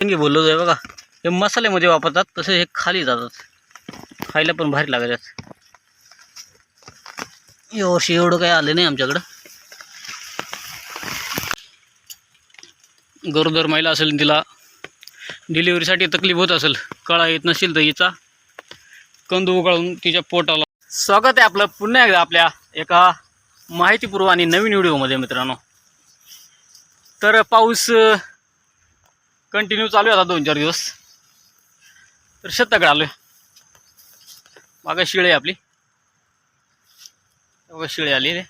शेंगे बोललो आहे बघा. हे मसाल्यामध्ये म्हणजे वापरतात तसे हे खाली जातात. खायला पण भारी लागतात. यावर्षी एवढं काही आलं नाही आमच्याकडं. गरोदर महिला असेल तिला डिलिव्हरीसाठी तकलीफ होत असेल कळा येत नसेल तर हिचा. कंदू उकळून तिच्या पोटाला. स्वागत आहे आपलं पुन्हा एकदा आपल्या एका माहितीपूर्व आणि नवीन व्हिडिओमध्ये मित्रांनो. तर पाऊस कंटिन्यू चालू आहे आता दोन चार दिवस. तर शेताकडे आलो आहे शिळे आहे आपली. शिळे आली रे.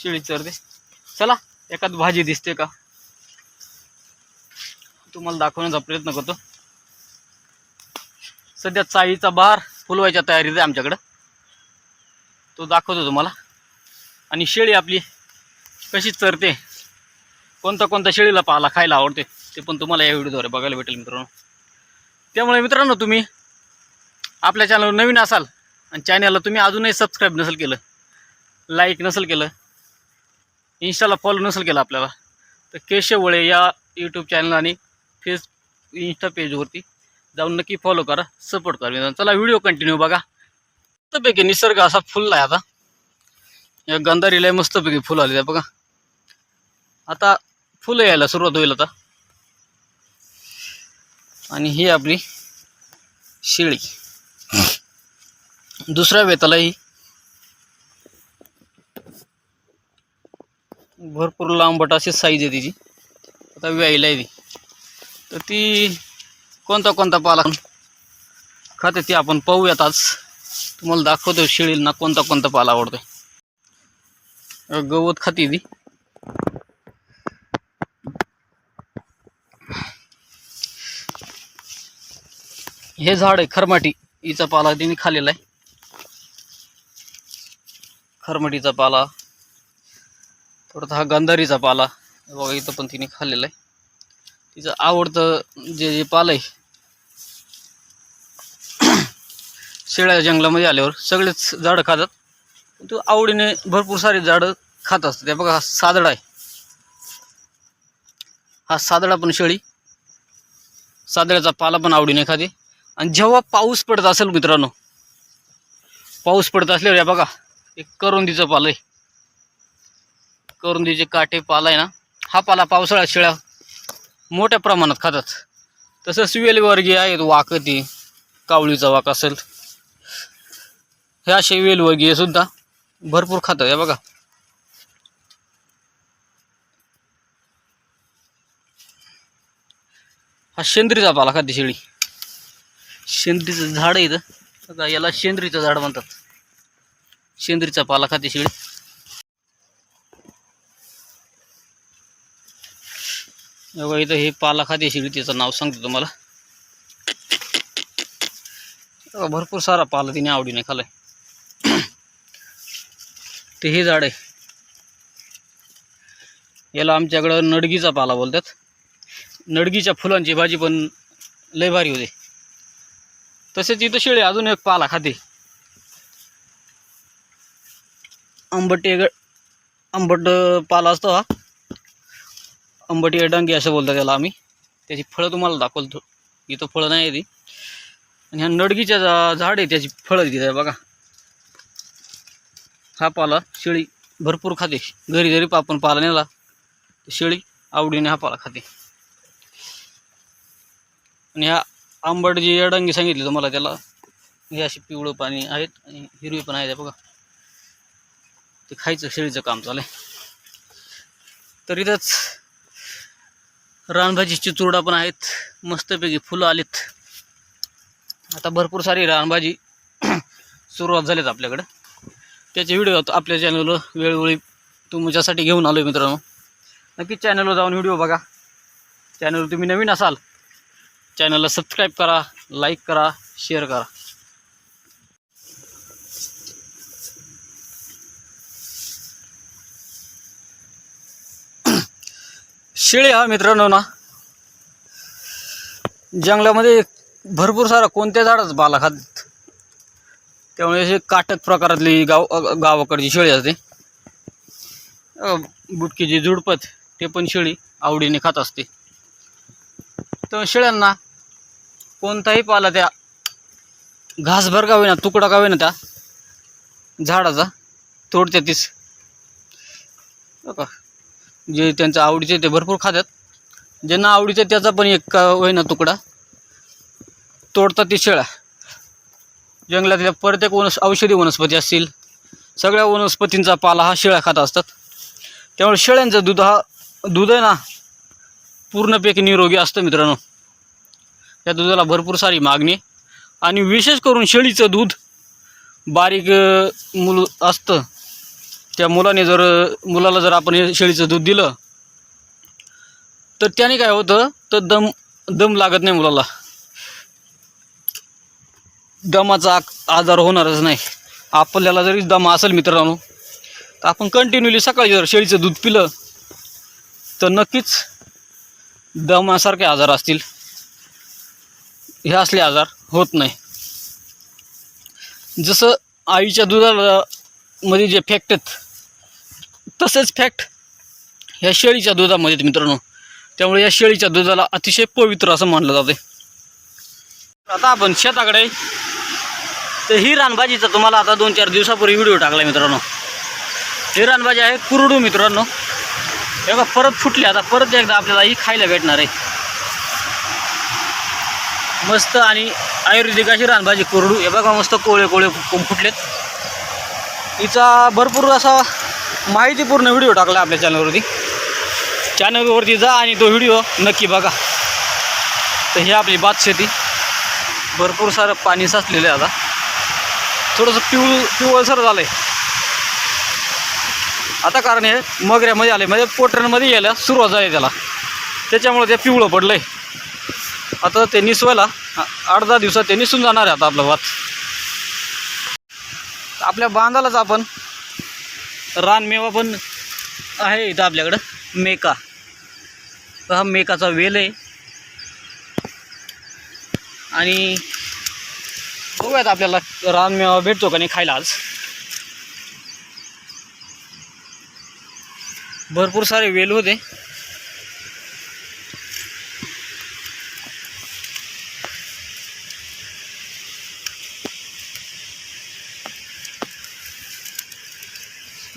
शिळी चरते चला एखाद भाजी दिसते का? तुम्हाला दाखवण्याचा प्रयत्न करतो. सध्या चाळीचा बहार फुलवायच्या तयारीत आहे आमच्याकडं. तो दाखवतो तुम्हाला. आणि शेळी आपली कशी चरते? कोणता कोणता शेळीला पाला खायला आवडते ते पण तुम्हाला या व्हिडिओद्वारे बघायला भेटेल मित्रांनो. त्यामुळे मित्रांनो तुम्ही आपल्या चॅनलवर नवीन असाल आणि चॅनलला तुम्ही अजूनही सबस्क्राईब नसेल केलं लाईक नसेल केलं इन्स्टाला फॉलो नसेल केलं आपल्याला तर केशवळे या यूट्यूब चॅनल आणि फेस इन्स्टा पेजवरती जाऊन नक्की फॉलो करा सपोर्ट करा मित्रांनो. चला व्हिडिओ कंटिन्यू बघा. मस्तपैकी निसर्ग असा फुलला आहे आता. या गंधारीला मस्तपैकी फुल आलेलं आहे बघा. आता फुलं यायला सुरुवात होईल आता. आणि ही आपली शेळी. दुसऱ्या वेताला ही भरपूर लांबट अशी साईज आहे तिची. आता व्यायला आहे ती. तर ती कोणता कोणता पाला खाते ती आपण पाहूयात आज. तुम्हाला दाखवतो शेळींना कोणता कोणता पाला आवडतोय. गवत खाते ती. हे झाड आहे खरमाटी. हिचा पाला तिने खालेला आहे. खरमाटीचा पाला. परत हा गंधारीचा पाला. बघा इथं पण तिने खाल्लेला आहे. तिचं आवडतं जे जे पाला आहे शेळ्या जंगलामध्ये आल्यावर सगळेच झाडं खातात. तो आवडीने भरपूर सारे झाडं खात असतात ते बघा हा सादडा आहे. हा सादडा पण शेळी. सादळ्याचा पाला पण आवडीने खाते. आणि जेव्हा पाऊस पडत असेल मित्रांनो पाऊस पडत असल्यावर या बघा एक करुंदीचं पालं आहे. करुंदीचे काटे पाला आहे ना हा पाला पावसाळ्यात शेळ्या मोठ्या प्रमाणात खातात. तसंच वेलवर्गीय आहेत वाकती कावळीचा वाक असेल. हे असे वेलवर्गीय सुद्धा भरपूर खात हे बघा. हा शेंद्रीचा पाला खाते शेळी. शेंद्रीचं झाड आहे इथं. याला शेंद्रीचं झाड म्हणतात. शेंद्रीचा पाला खाते शेळी. बघा इथं हे पाला खाते शेळी त्याचं नाव सांगतो तुम्हाला. भरपूर सारा पाला तिने आवडीने खालाय. ते हे झाड आहे. याला आमच्याकडं नडगीचा पाला बोलतात. नडगीच्या फुलांची भाजी पण लय भारी होते. तसेच इथं शेळी अजून एक पाला खाते. आंबट आंबट पाला असतो हा. आंबटी डंगी असं बोलतो त्याला आम्ही. त्याची फळं तुम्हाला दाखवतो. इथं फळं नाही ती. आणि ह्या नडगीच्या झाड आहे त्याची फळं तिथे बघा. हा पाला शेळी भरपूर खाते. घरी घरी आपण पाला नेला शेळी आवडीने हा पाला खाते. आणि ह्या आंबट जी अडंगी सांगितली तुम्हाला त्याला. हे अशी पिवळं पाणी आहेत आणि हिरवी पण आहेत बघा. ते खायचं शेळीचं काम चालू आहे. तर इथंच रानभाजीची चुरडा पण आहेत. मस्तपैकी फुलं आलीत. आता भरपूर सारी रानभाजी सुरुवात झालीत आपल्याकडं. त्याचे व्हिडिओ आपल्या चॅनलवर वेळोवेळी तुमच्यासाठी घेऊन आलो आहे मित्रांनो. नक्कीच चॅनलवर जाऊन व्हिडिओ बघा. चॅनलवर तुम्ही नवीन असाल चॅनलला सबस्क्राईब करा लाईक करा शेअर करा. शेळी हा मित्रांनो ना जंगलामध्ये भरपूर सारा कोणत्या झाडाच बाला खात त्यामुळे असे काटक प्रकारातली गाव गावाकडची शेळी असते. बुटकीची झुडपत ते पण शेळी आवडीने खात असते. तर शेळ्यांना कोणताही पाला त्या घासभर का होईना तुकडा का होईना त्या झाडाचा. तोडते तीच. हो का जे त्यांचं आवडीचे ते भरपूर खातात ज्यांना आवडीचे त्याचा पण एक का होईना तुकडा. तोडतात ती शेळ्या. जंगलातल्या प्रत्येक वनस औषधी वनस्पती असतील सगळ्या वनस्पतींचा पाला हा शेळ्या खात असतात. त्यामुळे शेळ्यांचं दूध हा दूध आहे ना पूर्णपैकी निरोगी असतं मित्रांनो. त्या दुधाला भरपूर सारी मागणी. आणि विशेष करून शेळीचं दूध बारीक अं, मूल असतं. त्या मुलाने जर मुलाला जर आपण शेळीचं दूध दिलं तर त्याने काय होतं तर दम दम लागत नाही मुलाला. दमाचा आक- आजार होणारच नाही. आपल्याला जरी दम असेल मित्रांनो तर आपण कंटिन्युअली सकाळी जर शेळीचं दूध पिलं तर नक्कीच दमासारखे आजार असतील. हे असले आजार होत नाही. जसं आईच्या दुधाला मध्ये जे फॅक्ट आहेत तसेच फॅक्ट ह्या शेळीच्या दुधामध्ये आहेत मित्रांनो. त्यामुळे या शेळीच्या दुधाला अतिशय पवित्र असं मानलं जाते आता आपण शेताकडे तर ही रानभाजीचा तुम्हाला आता दोन चार दिवसापूर्वी व्हिडिओ टाकला मित्रांनो. ही रानभाजी आहे कुरडू मित्रांनो. एका परत फुटली. आता परत एकदा आपल्याला ही खायला भेटणार आहे. मस्त आणि आयुर्वेदिक अशी रानभाजी कोरडू हे बघा मस्त कोळे कोळे फुटलेत. हिचा भरपूर असा माहितीपूर्ण व्हिडिओ टाकला आपल्या चॅनलवरती. चॅनलवरती जा आणि तो व्हिडिओ नक्की बघा. तर ही आपली भात शेती भरपूर सारं पाणी साचलेलं आहे आता. थोडंसं पिवळ पिवळसर झालं आहे आता कारण हे मगऱ्यामध्ये आले म्हणजे पोटऱ्यांमध्ये यायला सुरुवात झाली त्याला. त्याच्यामुळे ते पिवळं पडलं आहे आता ते निसवायला आठ दहा दिवसात ते निसून जाणार आहे आता आपलं भात आपल्या बांधालाच आपण रानमेवा पण आहे इथं आपल्याकडं. मेका. हा मेकाचा वेल आहे. आणि बघूयात आपल्याला रानमेवा भेटतो का नाही खायला आज. भरपूर सारे वेल होते.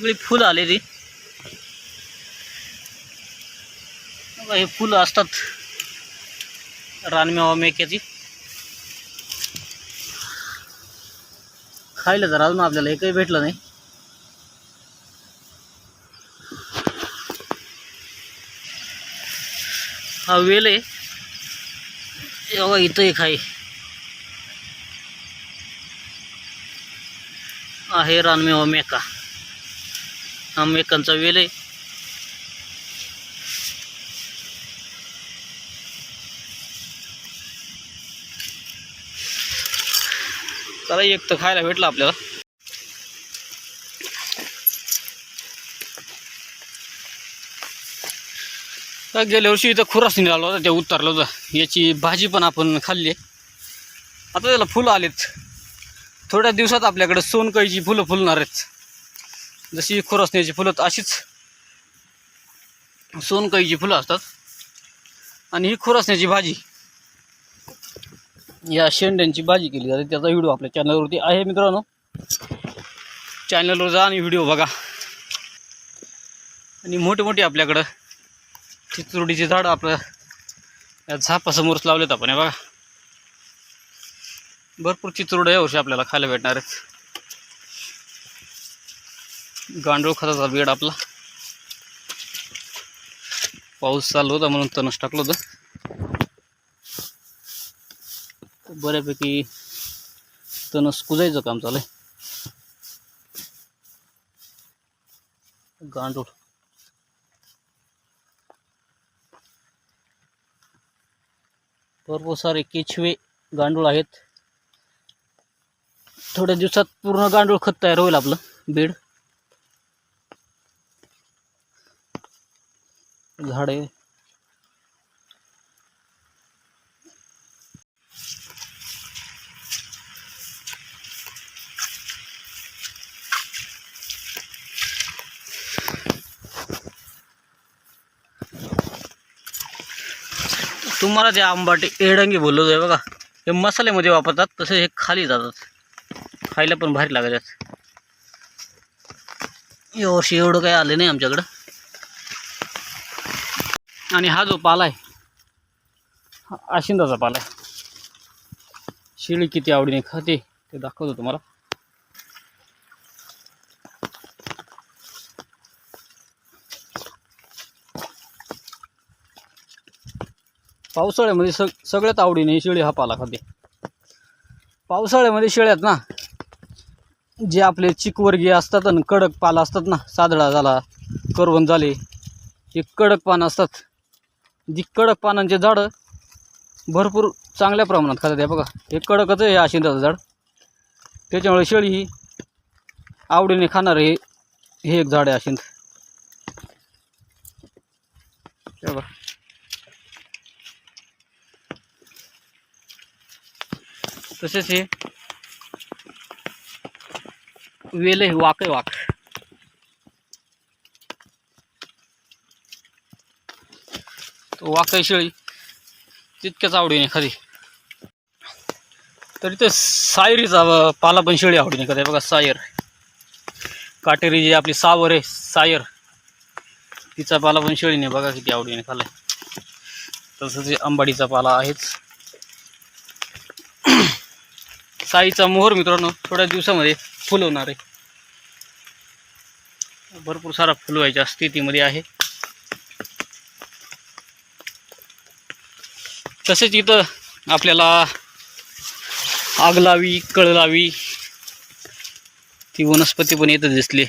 सगळी फुलं आले ती? हे फुलं असतात. रानमेवा मेक्याची. खायला तर अजून आपल्याला एकही भेटलं नाही. हा वेल आहे. एव्हा इथं एक आहे. आहे रानमेवा मेका. आंबेकांचा वेल आहे. चला एक तर खायला भेटलं आपल्याला. तर गेल्या वर्षी इथं खुरास निघाला होता ते उतरलं होतं. याची भाजी पण आपण खाल्ली आता त्याला फुलं आलेत. थोड्या दिवसात आपल्याकडे सोनकळीची फुलं फुलणार आहेत. जशी खुरसण्याची फुलं अशीच सोनकळीची फुलं असतात. आणि ही खुरसण्याची भाजी या शेंड्यांची भाजी केली जाते. त्याचा व्हिडिओ आपल्या चॅनलवरती आहे मित्रांनो. चॅनलवर जा आणि व्हिडिओ बघा. आणि मोठे मोठे आपल्याकडं चिचरोडीचे झाडं आपलं या झापासमोरच लावलेत आपण हे बघा. भरपूर चिचरोड यावर्षी आपल्याला खायला भेटणार आहेत. गांडूळ खताचा बेड आपला. पाऊस चालू होता म्हणून तणस टाकलं होतं. बऱ्यापैकी तणस कुजायचं काम चालू आहे. गांडूळ. भरपूर सारे केचवे गांडूळ आहेत. थोड्या दिवसात पूर्ण गांडूळ खत तयार होईल आपलं बेड. झाडे। तुम्हाला ते आंबाटे एडंगी बोललो आहे बघा हे मसाल्यामध्ये वापरतात, तसे हे खाली जातात, खायला पण भारी लागतात. यावर्षी एवढं काही आलं नाही आमच्याकडं. आणि हा जो पाला आहे हा आशिंदाचा पाला आहे. शिळी किती आवडीने खाते ते दाखवतो तुम्हाला. पावसाळ्यामध्ये सग सगळ्यात आवडीने शेळी हा पाला खाते. पावसाळ्यामध्ये शेळ्यात ना जे आपले चिकवर्गीय असतात आणि कडक पाला असतात ना सादळा झाला करवण झाले हे कडक पानं असतात. जी कडक पानांचे झाडं भरपूर चांगल्या प्रमाणात खातात हे बघा. हे कडकच आहे हे आशिंदाचं झाड. त्याच्यामुळे शेळी ही आवडीने खाणार हे हे एक झाड आहे आशिंद हे बघा. तसेच हे वेल आहे वाक आहे वाक. तो शेळी तितक्याच आवडीने खाली तरी ते सायरीचा पाला पण शेळी आवडीने कधी बघा सायर. काटेरी जी आपली सावर आहे सायर. तिचा पाला पण शेळीने बघा किती आवडीने खाल्लाय. तसंच अंबाडीचा पाला आहेच. साईचा मोहर मित्रांनो थोड्या दिवसामध्ये फुलवणार आहे. भरपूर सारा फुलवायच्या स्थितीमध्ये आहे. तसेच इथं आपल्याला आग लावी कळ लावी ती वनस्पती पण इथं दिसली.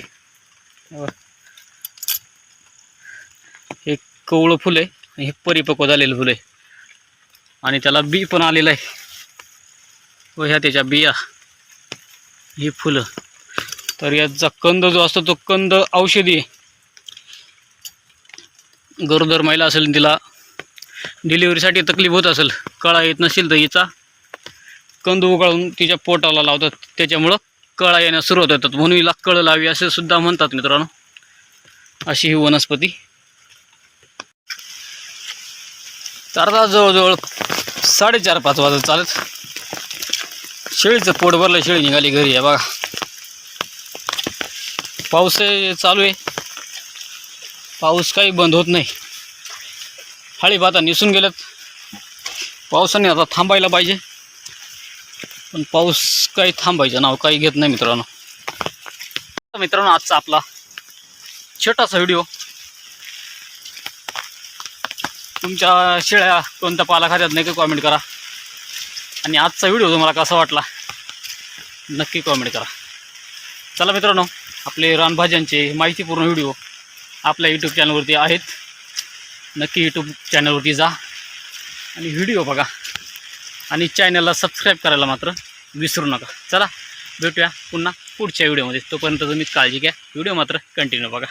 हे कवळं फुल आहे आणि हे परिपक्व झालेलं फुल आहे. आणि त्याला बी पण आलेलं आहे. व ह्या त्याच्या बिया ही फुलं. तर याचा कंद जो असतो तो कंद औषधी गरोदर महिला असेल तिला डिलिव्हरीसाठी तकलीफ होत असेल कळा येत नसेल तर हिचा. कंद उगाळून तिच्या पोटाला लावतात त्याच्यामुळं कळा येण्यास सुरुवात होतात. म्हणून हिला कळ लावी असे सुद्धा म्हणतात मित्रांनो. अशी ही वनस्पती. तर आता जवळजवळ साडेचार पाच वाजत चालत. शेळीचं पोट भरलं शेळी निघाली घरी. आहे बघा. पाऊस चालू आहे. पाऊस काही बंद होत नाही. हळी आता निसून गेल्यात. पावसाने आता थांबायला पाहिजे. पण पाऊस काही थांबायचं नाव काही घेत नाही मित्रांनो. मित्रांनो आजचा आपला छोटासा व्हिडिओ. तुमच्या शेळ्या कोणत्या पाला खात्यात नक्की कॉमेंट करा. आणि आजचा व्हिडिओ तुम्हाला कसा वाटला नक्की कॉमेंट करा. चला मित्रांनो आपले रानभाज्यांचे माहितीपूर्ण व्हिडिओ आपल्या यूट्यूब चॅनलवरती आहेत. नक्की यूट्यूब चॅनलवरती जा. आणि व्हिडिओ बघा. आणि चॅनलला सबस्क्राईब करायला मात्र विसरू नका. चला भेटूया पुन्हा पुढच्या व्हिडिओमध्ये तोपर्यंत तुम्ही काळजी घ्या. व्हिडिओ मात्र कंटिन्यू बघा.